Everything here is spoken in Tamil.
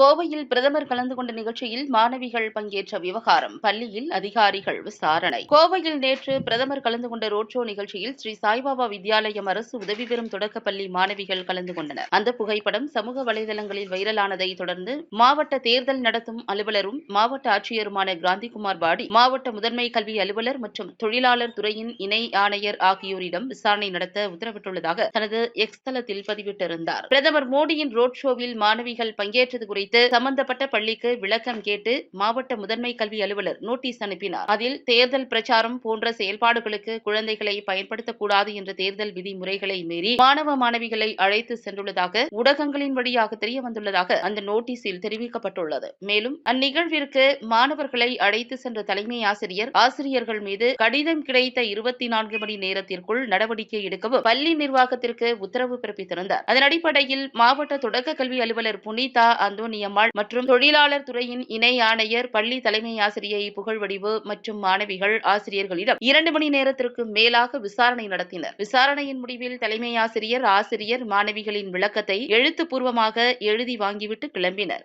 கோவையில் பிரதமர் கலந்து கொண்ட நிகழ்ச்சியில் மாணவிகள் பங்கேற்ற விவகாரம் பள்ளியில் அதிகாரிகள் விசாரணை. கோவையில் நேற்று பிரதமர் கலந்து கொண்ட ரோட் ஷோ நிகழ்ச்சியில் ஸ்ரீ சாய்பாபா வித்யாலயம் அரசு உதவி பெறும் தொடக்கப்பள்ளி மாணவிகள் கலந்து கொண்டனர். அந்த புகைப்படம் சமூக வலைதளங்களில் வைரலானதை தொடர்ந்து மாவட்ட தேர்தல் நடத்தும் அலுவலரும் மாவட்ட ஆட்சியருமான கிராந்திகுமார் பாடி மாவட்ட முதன்மை கல்வி அலுவலர் மற்றும் தொழிலாளர் துறையின் இணை ஆணையர் ஆகியோரிடம் விசாரணை நடத்த உத்தரவிட்டுள்ளதாக தனது எக்ஸ் தளத்தில் பதிவிட்டிருந்தார். பிரதமர் மோடியின் ரோட் ஷோவில் மாணவிகள் பங்கேற்றது குறித்து சம்பந்தப்பட்ட பள்ளிக்கு விளக்கம் கேட்டு மாவட்ட முதன்மை கல்வி அலுவலர் நோட்டீஸ் அனுப்பினார். அதில் தேர்தல் பிரச்சாரம் போன்ற செயல்பாடுகளுக்கு குழந்தைகளை பயன்படுத்தக்கூடாது என்ற தேர்தல் விதிமுறைகளை மீறி மாணவ மாணவிகளை அழைத்து சென்றுள்ளதாக ஊடகங்களின் வழியாக தெரிய வந்துள்ளதாக அந்த நோட்டீஸில் தெரிவிக்கப்பட்டுள்ளது. மேலும் அந்நிகழ்விற்கு மாணவர்களை அழைத்து சென்ற தலைமை ஆசிரியர் ஆசிரியர்கள் மீது கடிதம் கிடைத்த இருபத்தி நான்கு மணி நேரத்திற்குள் நடவடிக்கை எடுக்கவும் பள்ளி நிர்வாகத்திற்கு உத்தரவு பிறப்பித்திருந்தார். அதன் அடிப்படையில் மாவட்ட தொடக்க கல்வி அலுவலர் புனிதா சுப்பிரமணியம்மாள் மற்றும் தொழிலாளர் துறையின் இணை ஆணையர் பள்ளி தலைமை ஆசிரியை புகழ்வடிவு மற்றும் மாணவிகள் ஆசிரியர்களிடம் இரண்டு மணி நேரத்திற்கு மேலாக விசாரணை நடத்தினர். விசாரணையின் முடிவில் தலைமை ஆசிரியர் ஆசிரியர் மாணவிகளின் விளக்கத்தை எழுத்துப்பூர்வமாக எழுதி வாங்கிவிட்டு கிளம்பினர்.